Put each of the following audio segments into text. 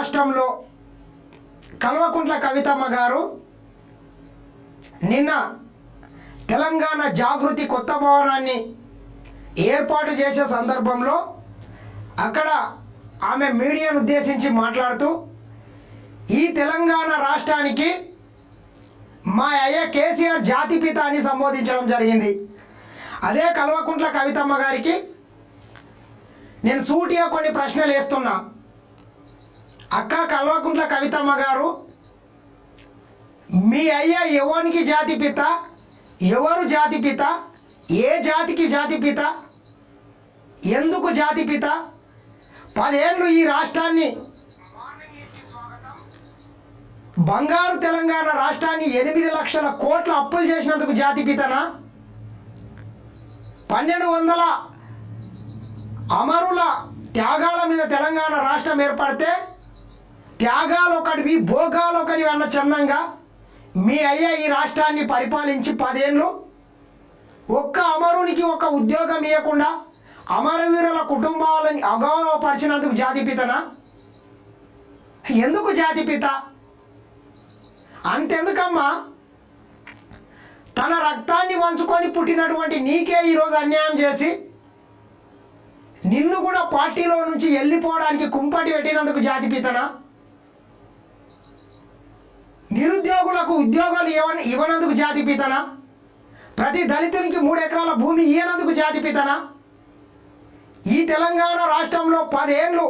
రాష్ట్రంలో కల్వకుంట్ల కవితమ్మ గారు నిన్న తెలంగాణ జాగృతి కొత్త భవనాన్ని ఏర్పాటు చేసే సందర్భంలో అక్కడ ఆమె మీడియాను ఉద్దేశించి మాట్లాడుతూ ఈ తెలంగాణ రాష్ట్రానికి మా అయ్య కేసీఆర్ జాతిపిత అని సంబోధించడం జరిగింది. అదే కల్వకుంట్ల కవితమ్మ గారికి నేను సూటిగా కొన్ని ప్రశ్నలు వేస్తున్నా. అక్క కల్వకుంట్ల కవితమ్మ గారు మీ అయ్య ఎవరికి జాతిపిత ఎవరు జాతి పిత? ఏ జాతికి జాతి పిత? ఎందుకు జాతి పిత? పదేళ్ళు ఈ రాష్ట్రాన్ని బంగారు తెలంగాణ రాష్ట్రాన్ని ఎనిమిది లక్షల కోట్ల అప్పులు చేసినందుకు జాతి పితనా? పన్నెండు వందల అమరుల త్యాగాల మీద తెలంగాణ రాష్ట్రం ఏర్పడితే త్యాగాలు ఒకటివి భోగాలు ఒకటివి అన్న చందంగా మీ అయ్య ఈ రాష్ట్రాన్ని పరిపాలించి పదేళ్ళు ఒక్క అమరునికి ఒక ఉద్యోగం ఇవ్వకుండా అమరవీరుల కుటుంబాలని అగౌరవపరిచినందుకు జాతిపితనా ఎందుకు జాతిపిత అంతెందుకమ్మా? తన రక్తాన్ని వంచుకొని పుట్టినటువంటి నీకే ఈరోజు అన్యాయం చేసి నిన్ను కూడా పార్టీలో నుంచి వెళ్ళిపోవడానికి కుంపటి పెట్టినందుకు జాతిపితనా నిరుద్యోగులకు ఉద్యోగాలు ఇవ్వని ఇవ్వనందుకు జాతిపితనా ప్రతి దళితునికి మూడు ఎకరాల భూమి ఇవ్వనందుకు జాతి పితనా? ఈ తెలంగాణ రాష్ట్రంలో పదేళ్ళు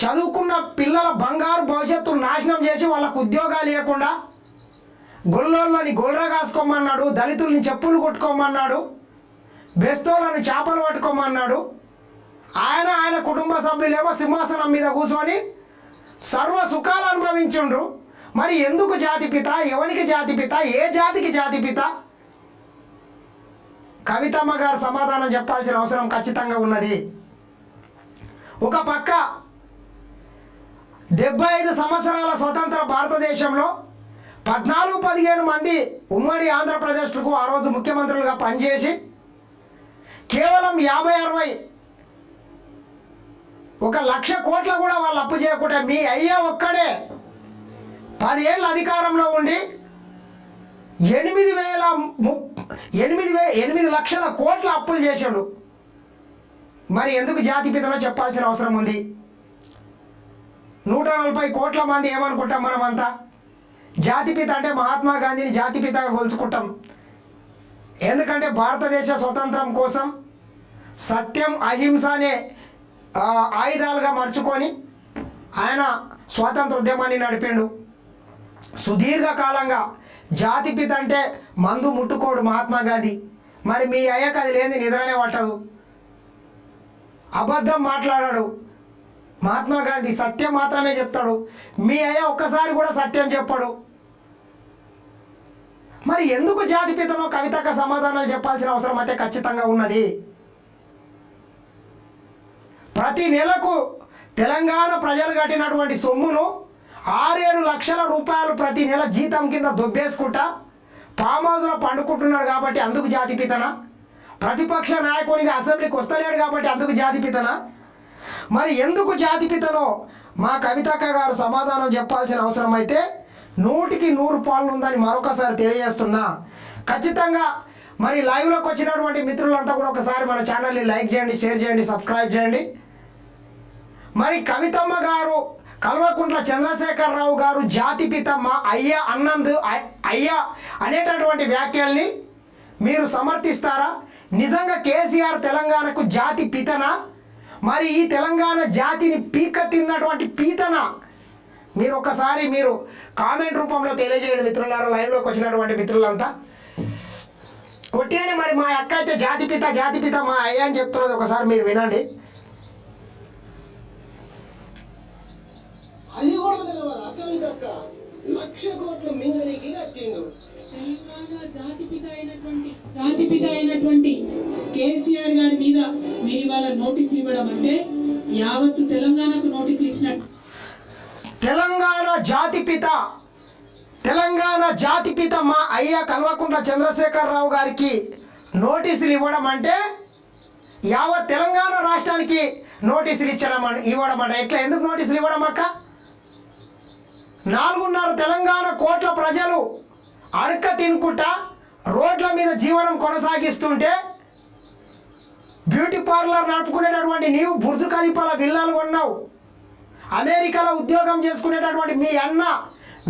చదువుకున్న పిల్లల బంగారు భవిష్యత్తు నాశనం చేసి వాళ్ళకు ఉద్యోగాలు ఇవ్వకుండా గొల్లోళ్ళని గొల్ర కాసుకోమన్నాడు దళితుల్ని చెప్పులు కొట్టుకోమన్నాడు బెస్తోలను చేపలు పట్టుకోమన్నాడు ఆయన ఆయన కుటుంబ సభ్యులేమో సింహాసనం మీద కూర్చొని సర్వ సుఖాలు అనుభవించుండ్రు. మరి ఎందుకు జాతి జాతిపిత ఎవరికి జాతిపిత ఏ జాతికి జాతి పిత? కవితమ్మ గారు సమాధానం చెప్పాల్సిన అవసరం ఖచ్చితంగా ఉన్నది. ఒక పక్క డెబ్బై ఐదు సంవత్సరాల స్వతంత్ర భారతదేశంలో పద్నాలుగు పదిహేను మంది ఉమ్మడి ఆంధ్రప్రదేశ్కు ఆ రోజు ముఖ్యమంత్రులుగా పనిచేసి కేవలం యాభై అరవై ఒక లక్ష కోట్ల కూడా వాళ్ళు అప్పు చేయకుండా మీ అయ్యా ఒక్కడే పదేళ్ళు అధికారంలో ఉండి ఎనిమిది వేల ము ఎనిమిది వే ఎనిమిది లక్షల కోట్ల అప్పులు చేశాడు మరి ఎందుకు జాతిపితలో చెప్పాల్సిన అవసరం ఉంది? నూట నలభై కోట్ల మంది ఏమనుకుంటాం మనమంతా? జాతిపిత అంటే మహాత్మా గాంధీని జాతిపితగా కొలుచుకుంటాం. ఎందుకంటే భారతదేశ స్వతంత్రం కోసం సత్యం అహింస అనే ఆయుధాలుగా మర్చుకొని ఆయన స్వాతంత్ర ఉద్యమాన్ని నడిపిండు. సుదీర్ఘకాలంగా జాతిపిత అంటే మందు ముట్టుకోడు మహాత్మా గాంధీ. మరి మీ అయ్యకు అది లేని నిద్రనే పట్టదు. అబద్ధం మాట్లాడాడు. మహాత్మా గాంధీ సత్యం మాత్రమే చెప్తాడు. మీ అయ్య ఒక్కసారి కూడా సత్యం చెప్పాడు. మరి ఎందుకు జాతిపితలో కవితక సమాధానాలు చెప్పాల్సిన అవసరం అయితే ఖచ్చితంగా ఉన్నది? ప్రతి నెలకు తెలంగాణ ప్రజలు కట్టినటువంటి సొమ్మును ఆరేడు లక్షల రూపాయలు ప్రతి నెల జీతం కింద దొబ్బేసుకుంటా ఫామ్ హౌస్లో పండుకుంటున్నాడు కాబట్టి అందుకు జాతిపితనా ప్రతిపక్ష నాయకునిగా అసెంబ్లీకి వస్తలేడు కాబట్టి అందుకు జాతిపితనా మరి ఎందుకు జాతిపితనో మా కవితక్క గారు సమాధానం చెప్పాల్సిన అవసరం అయితే నూటికి నూరు పాలు ఉందని మరొకసారి తెలియజేస్తున్నా. ఖచ్చితంగా మరి లైవ్లోకి వచ్చినటువంటి మిత్రులంతా కూడా ఒకసారి మన ఛానల్ని లైక్ చేయండి షేర్ చేయండి సబ్స్క్రైబ్ చేయండి. మరి కవితమ్మ గారు కల్వకుంట్ల చంద్రశేఖరరావు గారు జాతిపిత మా అయ్య అన్నందు అయ్యా అయ్య అనేటటువంటి వ్యాఖ్యల్ని మీరు సమర్థిస్తారా? నిజంగా కేసీఆర్ తెలంగాణకు జాతి పితనా? మరి ఈ తెలంగాణ జాతిని పీక తిన్నటువంటి పీతన? మీరు ఒకసారి మీరు కామెంట్ రూపంలో తెలియజేయండి మిత్రులారా లైవ్లోకి వచ్చినటువంటి మిత్రులంతా. కొట్టి మరి మా అక్క అయితే జాతిపిత జాతిపిత మా అయ్య అని చెప్తున్నది ఒకసారి మీరు వినండి. లక్ష కోట్ల మింగనికి కట్టిండు తెలంగాణ జాతిపిత అయినటువంటి జాతిపిత అయినటువంటి కేసీఆర్ గారి మీద మీరు ఇవాళ నోటీసులు ఇవ్వడం అంటే యావత్తు తెలంగాణకు నోటీసులు ఇచ్చినట్టు. తెలంగాణ జాతిపిత తెలంగాణ జాతిపిత మా అయ్య కల్వకుంట్ల చంద్రశేఖరరావు గారికి నోటీసులు ఇవ్వడం అంటే యావత్ తెలంగాణ రాష్ట్రానికి నోటీసులు ఇచ్చడం ఇవ్వడం అంటే ఎట్లా? ఎందుకు నోటీసులు ఇవ్వడం అక్క? నాలుగున్నర తెలంగాణ కోట్ల ప్రజలు అరక తినుకుంటా రోడ్ల మీద జీవనం కొనసాగిస్తుంటే బ్యూటీ పార్లర్ నడుపుకునేటటువంటి నీవు బుర్జు ఖలీఫాల విల్లాలు కొన్నావు. అమెరికాలో ఉద్యోగం చేసుకునేటటువంటి మీ అన్న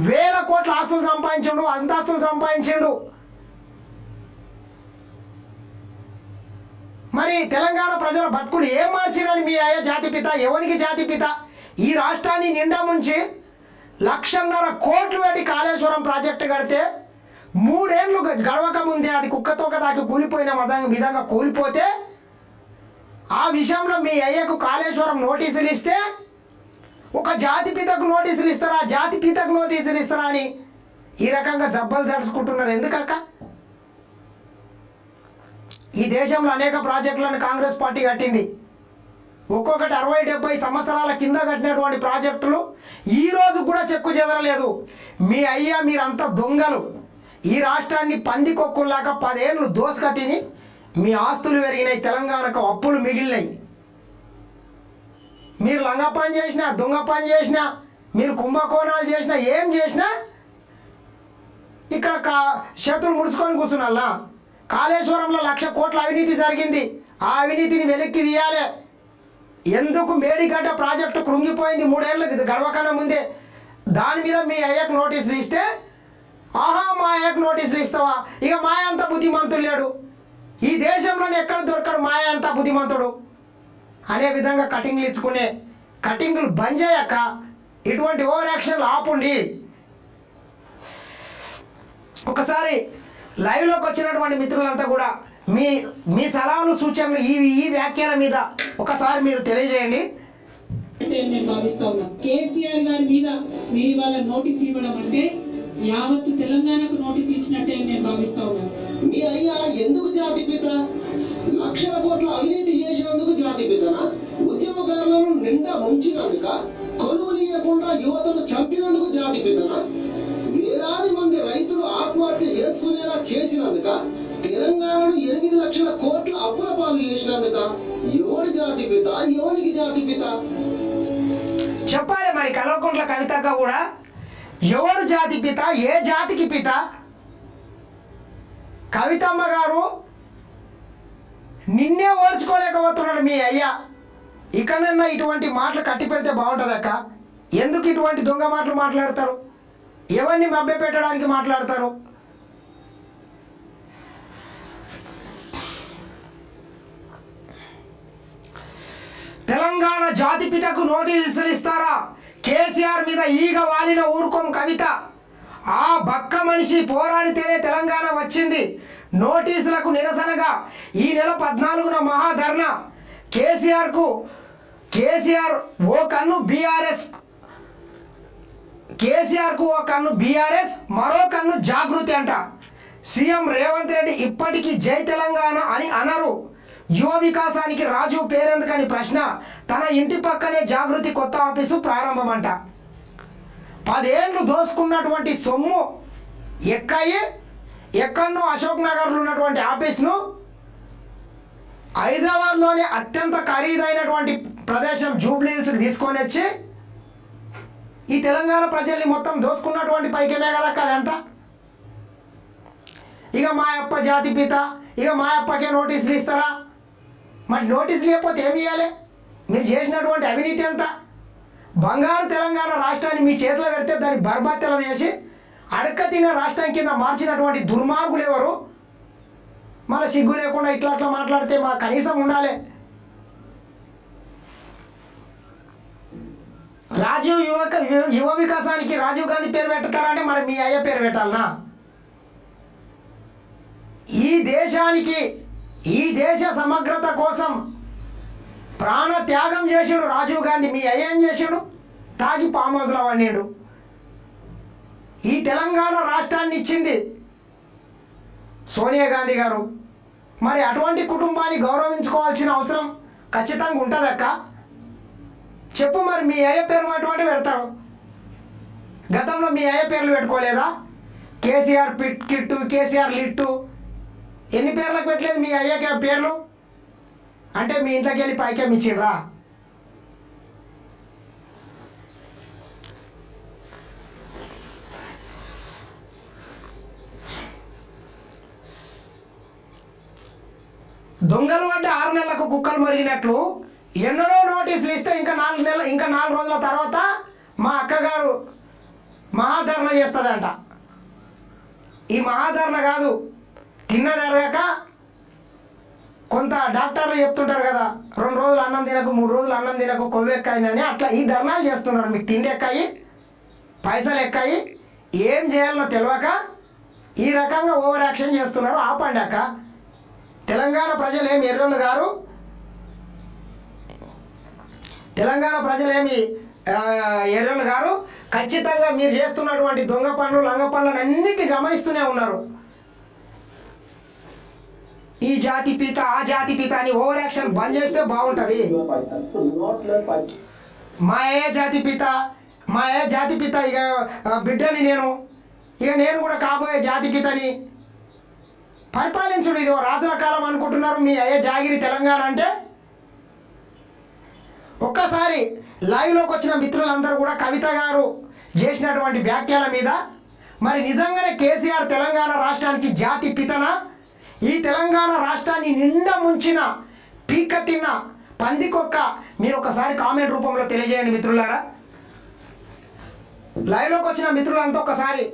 వేల కోట్ల ఆస్తులు సంపాదించిండు అంతస్తులు సంపాదించిండు. మరి తెలంగాణ ప్రజల బతుకులు ఏం మార్చిరని మీ అయ్య జాతిపిత ఎవరికి జాతిపిత ఈ రాష్ట్రాన్ని నిండా ముంచి లక్షన్నర కోట్లు పెట్టి కాళేశ్వరం ప్రాజెక్టు కడితే మూడేళ్ళు గడవక ముందే అది కుక్కతోక దాకి కూలిపోయిన విధంగా విధంగా కూలిపోతే ఆ విషయంలో మీ అయ్యకు కాళేశ్వరం నోటీసులు ఇస్తే ఒక జాతి పితకు నోటీసులు ఇస్తారా? జాతి పితకు నోటీసులు ఇస్తారా అని ఈ రకంగా జబ్బలు జడుచుకుంటున్నారు. ఎందుకక్క? ఈ దేశంలో అనేక ప్రాజెక్టులను కాంగ్రెస్ పార్టీ కట్టింది. ఒక్కొక్కటి అరవై డెబ్బై సంవత్సరాల కింద కట్టినటువంటి ప్రాజెక్టులు ఈ రోజు కూడా చెక్కు చెదరలేదు. మీ అయ్యా మీరంతా దొంగలు. ఈ రాష్ట్రాన్ని పందికొక్కుల్లాగా పదేళ్ళు దోసుక తిని మీ ఆస్తులు పెరిగినాయి తెలంగాణకు అప్పులు మిగిలినాయి. మీరు లంగ పని చేసినా దొంగ పని చేసినా మీరు కుంభకోణాలు చేసినా ఏం చేసినా ఇక్కడ కా చేతులు ముడుచుకొని కూర్చున్నాలా కాళేశ్వరంలో లక్ష కోట్ల అవినీతి జరిగింది. ఆ అవినీతిని వెనక్కి తీయాలి. ఎందుకు మేడిగడ్డ ప్రాజెక్టు కృంగిపోయింది మూడేళ్ళకి? గడవకన్నా ముందే. దాని మీద మీ అయ్యకు నోటీసులు ఇస్తే? ఆహా మా అయ్యకు నోటీసులు ఇస్తావా? ఇక మా అంత బుద్ధిమంతుడు లేడు. ఈ దేశంలోనే ఎక్కడ దొరకడు మాయ అంత బుద్ధిమంతుడు? అనే విధంగా కటింగ్లు ఇచ్చుకునే కటింగ్లు బంద్ చేయక ఇటువంటి ఓవర్ యాక్షన్లు ఆపుండి. ఒకసారి లైవ్లోకి వచ్చినటువంటి మిత్రులంతా కూడా మీ మీ సలహాలు సూచనలు ఈ ఈ వ్యాఖ్యల మీద ఒకసారి మీరు తెలియజేయండి. నేను భావిస్తా ఉన్నా. కేసీఆర్ గారి మీద మీరు ఇవాళ నోటీస్ ఇవ్వడం అంటే యావత్తు తెలంగాణకు నోటీస్ ఇచ్చినట్టే నేను భావిస్తా ఉన్నాను మీ అయ్యా ఎందుకు జాతిపిత లక్షల కోట్ల అవినీతి చేసినందుకు జాతిపితనా ఉద్యమకారులను నిండా ముంచినందుక కొలువు తీయకుండా యువతను చంపినందుకు జాతిపితనా వేలాది మంది రైతులు ఆత్మహత్య చేసుకునేలా చేసినందుక తెలంగాణను ఎనిమిది లక్షల కోట్ల అప్పుల పాలు చేసినందుక ఎవడి జాతిపిత ఎవరికి జాతిపిత చెప్పాలి మరి కల్వకుంట్ల కవితక్క కూడా. ఎవడు జాతి పిత ఏ జాతికి పిత? కవితమ్మ గారు నిన్నే ఓర్చుకోలేకపోతున్నాడు మీ అయ్యా. ఇకనన్నా ఇటువంటి మాటలు కట్టి పెడితే బాగుంటుందక్క. ఎందుకు ఇటువంటి దొంగ మాటలు మాట్లాడతారు? ఎవరిని మభ్య పెట్టడానికి మాట్లాడతారు? తెలంగాణ జాతిపితకు నోటీసులు ఇస్తారా కేసీఆర్ మీద ఈగ వాలిన ఊరుకోం కవిత. ఆ బక్క మనిషి పోరాడితేనే తెలంగాణ వచ్చింది. నోటీసులకు నిరసనగా ఈ నెల పద్నాలుగున మహాధర్నా కేసీఆర్కు కేసీఆర్ ఓ కన్ను బీఆర్ఎస్ కేసీఆర్కు ఓ కన్ను బీఆర్ఎస్ మరో కన్ను జాగృతి అంట. సీఎం రేవంత్ రెడ్డి ఇప్పటికీ జై తెలంగాణ అని అనరు. యువ వికాసానికి రాజు పేరెందుకని ప్రశ్న తన ఇంటి పక్కనే జాగృతి కొత్త ఆఫీసు ప్రారంభమంట. పదేళ్ళు దోసుకున్నటువంటి సొమ్ము ఎక్కాయి ఎక్కడో అశోక్ నగర్లో ఉన్నటువంటి ఆఫీస్ను హైదరాబాద్లోనే అత్యంత ఖరీదైనటువంటి ప్రదేశం జూబ్లీహిల్స్ తీసుకొని వచ్చి ఈ తెలంగాణ ప్రజల్ని మొత్తం దోసుకున్నటువంటి పైకమే కదా అదంతా ఇక మా అప్ప జాతి పిత ఇక మా అప్పకే నోటీసులు ఇస్తారా? మరి నోటీసులు లేకపోతే ఏమి ఇవ్వాలి మీరు చేసినటువంటి అవినీతి ఎంత? బంగారు తెలంగాణ రాష్ట్రాన్ని మీ చేతిలో పెడితే దాన్ని బర్బాత్యలు చేసి అడక్క తిన్న రాష్ట్రం కింద మార్చినటువంటి దుర్మార్గులు ఎవరు? మన సిగ్గు లేకుండా ఇట్లా అట్లా మాట్లాడితే మా కనీసం ఉండాలి. రాజీవ్ యువక యువ వికాసానికి రాజీవ్ గాంధీ పేరు పెడతారంటే మరి మీ అయ్య పేరు పెట్టాలనా? ఈ దేశానికి ఈ దేశ సమగ్రత కోసం ప్రాణ త్యాగం చేసాడు రాజీవ్ గాంధీ. మీ అయ్య ఏం చేసాడు తాగి పామోజులో హౌస్లో వండాడు. ఈ తెలంగాణ రాష్ట్రాన్ని ఇచ్చింది సోనియా గాంధీ గారు. మరి అటువంటి కుటుంబాన్ని గౌరవించుకోవాల్సిన అవసరం ఖచ్చితంగా ఉంటుందక్క చెప్పు మరి మీ అయ్య పేరు అటువంటి పెడతారు. గతంలో మీ అయ్య పేర్లు పెట్టుకోలేదా? కేసీఆర్ పిట్ కిట్టు కేసీఆర్ లిట్టు ఎన్ని పేర్లకు పెట్టలేదు మీ అయ్యాకి ఆ పేర్లు? అంటే మీ ఇంట్లోకి వెళ్ళి పైకే మిచ్చిర్రా దొంగలు అంటే ఆరు నెలలకు కుక్కలు మరిగినట్లు ఎన్నడో నోటీసులు ఇస్తే ఇంకా నాలుగు నెలలు ఇంకా నాలుగు రోజుల తర్వాత మా అక్కగారు మహాధరణ చేస్తుందంట. ఈ మహాధరణ కాదు తిన్న తిన్నదరగాక కొంత డాక్టర్లు చెప్తుంటారు కదా రెండు రోజులు అన్నం తినకు మూడు రోజులు అన్నం తినకు కొవ్వు ఎక్కయిందని అట్లా ఈ ధర్నాలు చేస్తున్నారు. మీకు తిండి ఎక్కాయి పైసలు ఎక్కాయి ఏం చేయాలనో తెలియక ఈ రకంగా ఓవర్ యాక్షన్ చేస్తున్నారు. ఆపండి అక్క తెలంగాణ ప్రజలు ఏమి ఎర్రోళ్ళు గారు? తెలంగాణ ప్రజలేమి ఎర్రలు గారు? ఖచ్చితంగా మీరు చేస్తున్నటువంటి దొంగ పనులు లంగ పనులను అన్నిటిని గమనిస్తూనే ఉన్నారు. ఈ జాతి పిత ఆ జాతి పిత అని ఓవర్ యాక్షన్ బంద్ చేస్తే బాగుంటుంది. మా ఏ జాతి పిత మా ఏ జాతి పిత ఇక బిడ్డని నేను ఇక నేను కూడా కాబోయే జాతి పితని పరిపాలించుడు. ఇది ఓ రాజుల కాలం అనుకుంటున్నారు మీ అయ్యే జాగిరి తెలంగాణ అంటే. ఒక్కసారి లైవ్లోకి వచ్చిన మిత్రులందరూ కూడా కవిత గారు చేసినటువంటి వ్యాఖ్యల మీద మరి నిజంగానే కేసీఆర్ తెలంగాణ రాష్ట్రానికి జాతి పితనా? ఈ తెలంగాణ రాష్ట్రాన్ని నిండా ముంచిన పీక తిన్న పందికొక్క మీరు ఒకసారి కామెంట్ రూపంలో తెలియజేయండి మిత్రులారా. లైవ్లోకి వచ్చిన మిత్రులంతా ఒకసారి